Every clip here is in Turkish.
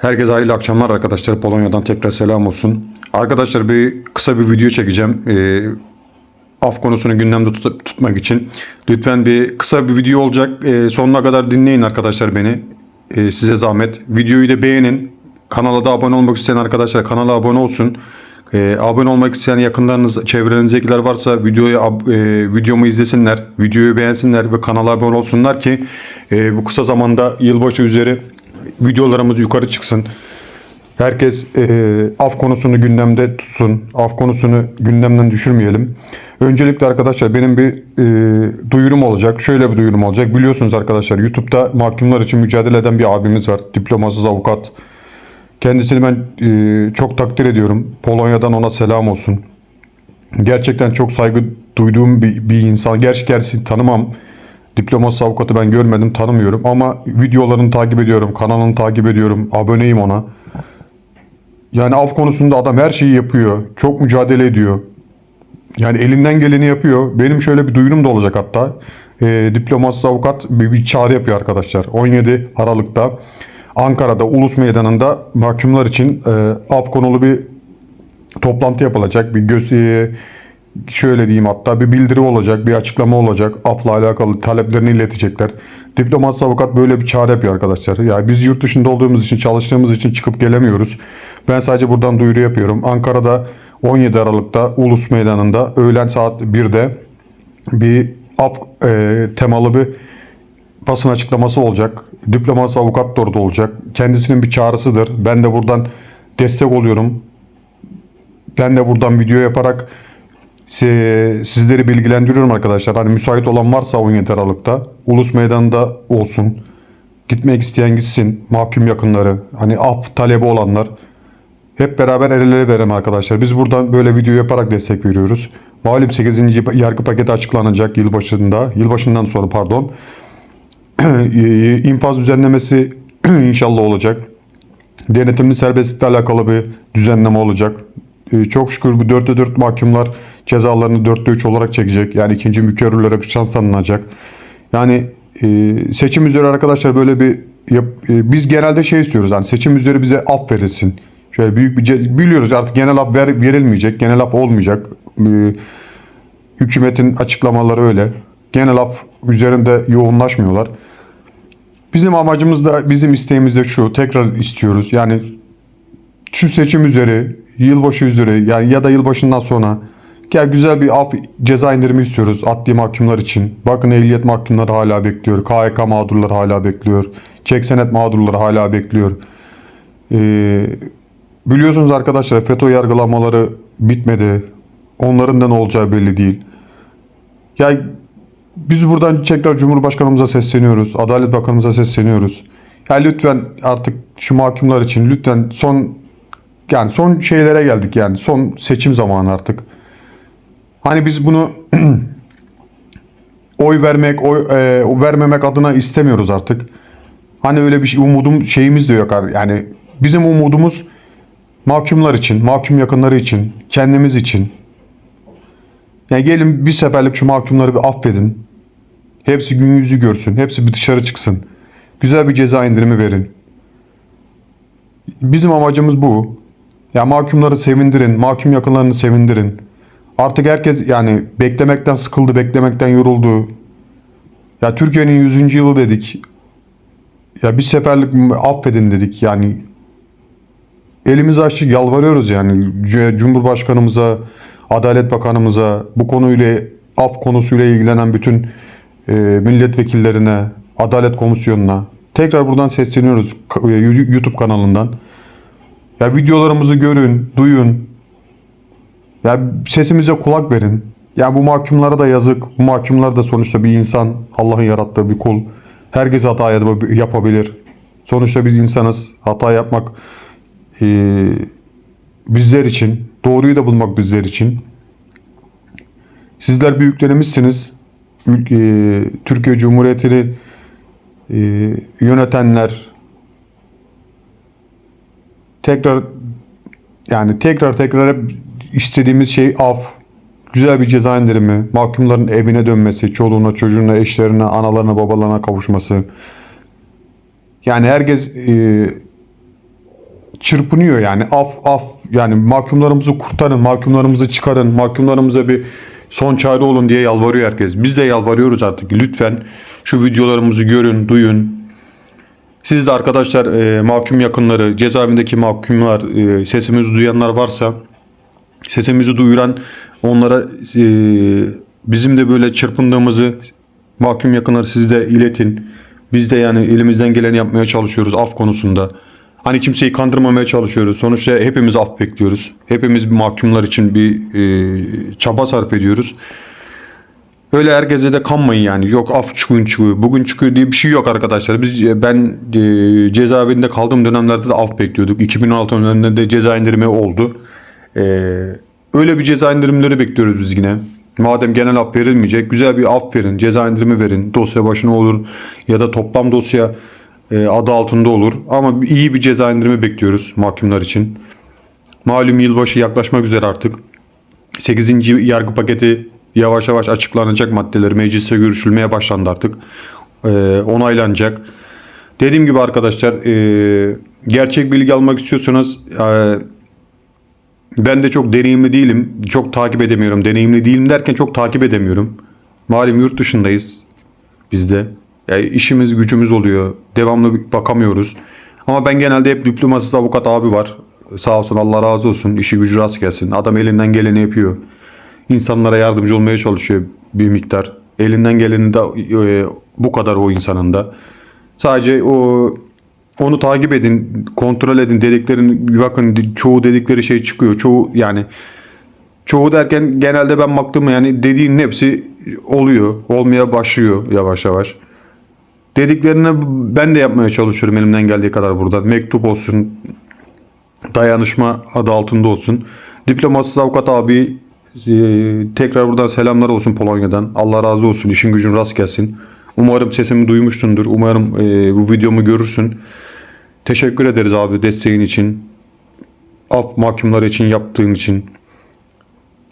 Herkese hayırlı akşamlar arkadaşlar. Polonya'dan tekrar selam olsun. Arkadaşlar bir kısa bir video çekeceğim. Ee, af konusunu gündemde tut- tutmak için. Lütfen bir kısa bir video olacak. Ee, sonuna kadar dinleyin arkadaşlar beni. Ee, size zahmet. Videoyu da beğenin. Kanala da abone olmak isteyen arkadaşlar kanala abone olsun. Ee, abone olmak isteyen yakınlarınız, çevrenizdekiler varsa videoyu e, videomu izlesinler, videoyu beğensinler ve kanala abone olsunlar ki e, bu kısa zamanda yılbaşı üzeri videolarımız yukarı çıksın. Herkes e, af konusunu gündemde tutsun. Af konusunu gündemden düşürmeyelim. Öncelikle arkadaşlar benim bir e, duyurum olacak. Şöyle bir duyurum olacak. Biliyorsunuz arkadaşlar YouTube'da mahkumlar için mücadele eden bir abimiz var. Diplomasız avukat. Kendisini ben e, çok takdir ediyorum. Polonya'dan ona selam olsun. Gerçekten çok saygı duyduğum bir, bir insan. Gerçi gerçi tanımam. Diplomasız avukatı ben görmedim, tanımıyorum. Ama videolarını takip ediyorum, kanalını takip ediyorum. Aboneyim ona. Yani av konusunda adam her şeyi yapıyor. Çok mücadele ediyor. Yani elinden geleni yapıyor. Benim şöyle bir duyurum da olacak hatta. E, diplomasız avukat bir, bir çağrı yapıyor arkadaşlar. 17 Aralık'ta Ankara'da Ulus Meydanı'nda mahkumlar için e, av konulu bir toplantı yapılacak. Bir göz, e, şöyle diyeyim hatta bir bildiri olacak, bir açıklama olacak. Afla alakalı taleplerini iletecekler. Diplomasız avukat böyle bir çağrı yapıyor arkadaşlar. Yani biz yurt dışında olduğumuz için, çalıştığımız için çıkıp gelemiyoruz. Ben sadece buradan duyuru yapıyorum. Ankara'da 17 Aralık'ta Ulus Meydanı'nda öğlen saat 1'de bir af e, temalı bir basın açıklaması olacak. Diplomasız avukat da orada olacak. Kendisinin bir çağrısıdır. Ben de buradan destek oluyorum. Ben de buradan video yaparak sizleri bilgilendiriyorum arkadaşlar. Hani müsait olan varsa 17 Aralık'ta Ulus Meydanı'nda olsun. Gitmek isteyen gitsin. Mahkum yakınları, hani af talebi olanlar hep beraber el ele verelim arkadaşlar. Biz buradan böyle video yaparak destek veriyoruz. Malum 8. yargı paketi açıklanacak yılbaşında. Yılbaşından sonra pardon. İnfaz düzenlemesi inşallah olacak. Denetimli serbestlikle alakalı bir düzenleme olacak. Ee, Çok şükür bu 4'te 4 mahkumlar cezalarını 4'te 3 olarak çekecek. Yani ikinci mükerrürlere bir şans tanınacak. Yani e, seçim üzeri arkadaşlar böyle bir e, biz genelde şey istiyoruz. Yani seçim üzeri bize af verilsin. Şöyle büyük bir biliyoruz artık genel af ver, verilmeyecek. Genel af olmayacak. Ee, hükümetin açıklamaları öyle. Genel af üzerinde yoğunlaşmıyorlar. Bizim amacımız da bizim isteğimiz de şu. Tekrar istiyoruz. Yani şu seçim üzeri, yılbaşı üzeri yani ya da yılbaşından sonra gel güzel bir af ceza indirimi istiyoruz adli mahkumlar için. Bakın ehliyet mahkumları hala bekliyor. KHK mağdurları hala bekliyor. Çek senet mağdurları hala bekliyor. Ee, biliyorsunuz arkadaşlar FETÖ yargılamaları bitmedi. Onların da ne olacağı belli değil. Ya biz buradan tekrar Cumhurbaşkanımıza sesleniyoruz. Adalet Bakanımıza sesleniyoruz. Ya lütfen artık şu mahkumlar için lütfen son yani son şeylere geldik yani. Son seçim zamanı artık. Hani biz bunu oy vermek, oy e, vermemek adına istemiyoruz artık. Hani öyle bir şey, umudum şeyimiz de yok. Yani bizim umudumuz mahkumlar için, mahkum yakınları için, kendimiz için. Yani gelin bir seferlik şu mahkumları bir affedin. Hepsi gün yüzü görsün. Hepsi bir dışarı çıksın. Güzel bir ceza indirimi verin. Bizim amacımız bu. Ya mahkumları sevindirin. Mahkum yakınlarını sevindirin. Artık herkes yani beklemekten sıkıldı, beklemekten yoruldu. Ya Türkiye'nin 100. yılı dedik. Ya bir seferlik affedin dedik. Yani elimizi açtık yalvarıyoruz yani Cumhurbaşkanımıza, Adalet Bakanımıza, bu konuyla af konusuyla ilgilenen bütün e, milletvekillerine, Adalet Komisyonu'na tekrar buradan sesleniyoruz e, YouTube kanalından. Ya videolarımızı görün, duyun. Ya sesimize kulak verin. Ya bu mahkumlara da yazık. Bu mahkumlar da sonuçta bir insan. Allah'ın yarattığı bir kul. Herkes hata yap- yapabilir. Sonuçta biz insanız. Hata yapmak e, bizler için, doğruyu da bulmak bizler için. Sizler büyüklerimizsiniz. Ül- e, Türkiye Cumhuriyeti'ni e, yönetenler tekrar yani tekrar tekrar hep istediğimiz şey af. Güzel bir ceza indirimi, mahkumların evine dönmesi, çoluğuna, çocuğuna, eşlerine, analarına, babalarına kavuşması. Yani herkes e, çırpınıyor yani af af yani mahkumlarımızı kurtarın, mahkumlarımızı çıkarın, mahkumlarımıza bir son çare olun diye yalvarıyor herkes. Biz de yalvarıyoruz artık. Lütfen şu videolarımızı görün, duyun. Siz de arkadaşlar e, mahkum yakınları, cezaevindeki mahkumlar, e, sesimizi duyanlar varsa sesimizi duyuran onlara e, bizim de böyle çırpındığımızı mahkum yakınları siz de iletin. Biz de yani elimizden geleni yapmaya çalışıyoruz af konusunda. Hani kimseyi kandırmamaya çalışıyoruz. Sonuçta hepimiz af bekliyoruz. Hepimiz mahkumlar için bir e, çaba sarf ediyoruz. Öyle herkese de kanmayın yani. Yok af çıkın çıkıyor, bugün çıkıyor diye bir şey yok arkadaşlar. Biz ben e, cezaevinde kaldığım dönemlerde de af bekliyorduk. 2016 döneminde de ceza indirimi oldu. E, öyle bir ceza indirimleri bekliyoruz biz yine. Madem genel af verilmeyecek, güzel bir af verin, ceza indirimi verin. Dosya başına olur ya da toplam dosya e, adı altında olur. Ama iyi bir ceza indirimi bekliyoruz mahkumlar için. Malum yılbaşı yaklaşmak üzere artık. 8. yargı paketi yavaş yavaş açıklanacak maddeleri mecliste görüşülmeye başlandı artık. Ee, onaylanacak. Dediğim gibi arkadaşlar e, gerçek bilgi almak istiyorsanız e, ben de çok deneyimli değilim. Çok takip edemiyorum. Deneyimli değilim derken çok takip edemiyorum. Malum yurt dışındayız biz de. Yani işimiz gücümüz oluyor. Devamlı bakamıyoruz. Ama ben genelde hep diplomasız avukat abi var. Sağ olsun Allah razı olsun. İşi gücü rast gelsin. Adam elinden geleni yapıyor. İnsanlara yardımcı olmaya çalışıyor bir miktar. Elinden geleni de e, bu kadar o insanın da. Sadece o onu takip edin, kontrol edin dediklerin bakın çoğu dedikleri şey çıkıyor. Çoğu yani çoğu derken genelde ben baktım yani dediğinin hepsi oluyor. Olmaya başlıyor yavaş yavaş. Dediklerini ben de yapmaya çalışıyorum elimden geldiği kadar burada. Mektup olsun, dayanışma adı altında olsun. Diplomasız avukat abi tekrar buradan selamlar olsun Polonya'dan. Allah razı olsun. işin gücün rast gelsin. Umarım sesimi duymuşsundur. Umarım e, bu videomu görürsün. Teşekkür ederiz abi desteğin için. Af mahkumları için yaptığın için.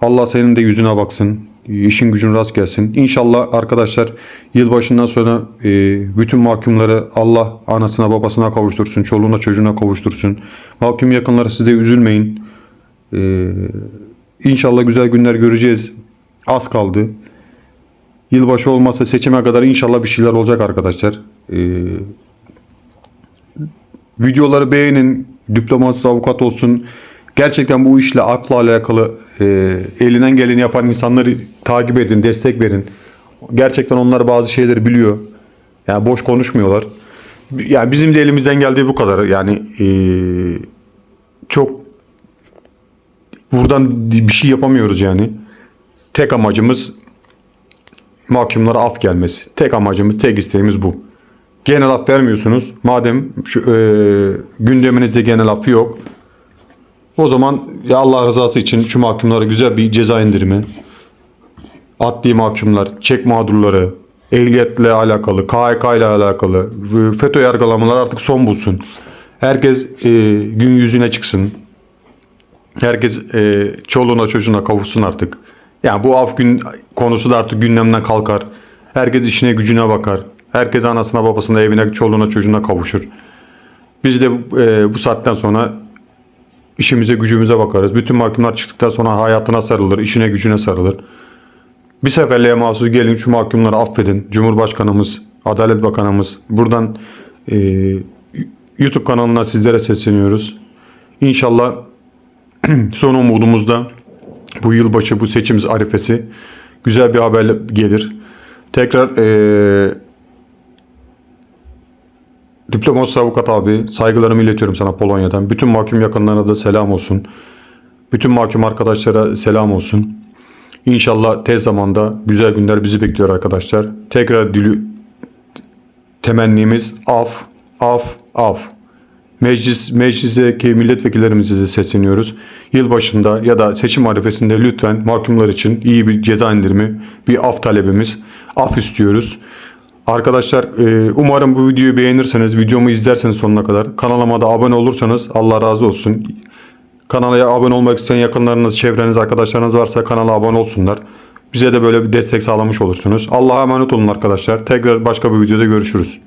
Allah senin de yüzüne baksın. İşin gücün rast gelsin. İnşallah arkadaşlar yılbaşından sonra e, bütün mahkumları Allah anasına babasına kavuştursun. Çoluğuna çocuğuna kavuştursun. Mahkum yakınları siz de üzülmeyin. E, İnşallah güzel günler göreceğiz. Az kaldı. Yılbaşı olmazsa seçime kadar inşallah bir şeyler olacak arkadaşlar. Ee, videoları beğenin. Diploması avukat olsun. Gerçekten bu işle akla alakalı e, elinden geleni yapan insanları takip edin, destek verin. Gerçekten onlar bazı şeyleri biliyor. Yani boş konuşmuyorlar. Yani bizim de elimizden geldiği bu kadar. Yani e, çok buradan bir şey yapamıyoruz yani. Tek amacımız mahkumlara af gelmesi. Tek amacımız, tek isteğimiz bu. Genel af vermiyorsunuz. Madem şu, e, gündeminizde genel af yok. O zaman ya Allah rızası için şu mahkumlara güzel bir ceza indirimi. Adli mahkumlar, çek mağdurları, ehliyetle alakalı, KHK ile alakalı, FETÖ yargılamaları artık son bulsun. Herkes e, gün yüzüne çıksın. Herkes e, çoluğuna çocuğuna kavuşsun artık. Yani bu af gün konusu da artık gündemden kalkar. Herkes işine gücüne bakar. Herkes anasına babasına evine çoluğuna çocuğuna kavuşur. Biz de e, bu saatten sonra işimize gücümüze bakarız. Bütün mahkumlar çıktıktan sonra hayatına sarılır, işine gücüne sarılır. Bir seferliğe mahsus gelin şu mahkumları affedin. Cumhurbaşkanımız, Adalet Bakanımız buradan e, YouTube kanalına sizlere sesleniyoruz. İnşallah son umudumuzda bu yılbaşı bu seçim arifesi güzel bir haber gelir. Tekrar e, diploması avukat abi saygılarımı iletiyorum sana Polonya'dan. Bütün mahkum yakınlarına da selam olsun. Bütün mahkum arkadaşlara selam olsun. İnşallah tez zamanda güzel günler bizi bekliyor arkadaşlar. Tekrar dili, temennimiz af, af, af. Meclis, meclisteki milletvekillerimize sesleniyoruz. Yılbaşında ya da seçim arifesinde lütfen mahkumlar için iyi bir ceza indirimi, bir af talebimiz, af istiyoruz. Arkadaşlar e, umarım bu videoyu beğenirseniz, videomu izlerseniz sonuna kadar. Kanalıma da abone olursanız Allah razı olsun. Kanala abone olmak isteyen yakınlarınız, çevreniz, arkadaşlarınız varsa kanala abone olsunlar. Bize de böyle bir destek sağlamış olursunuz. Allah'a emanet olun arkadaşlar. Tekrar başka bir videoda görüşürüz.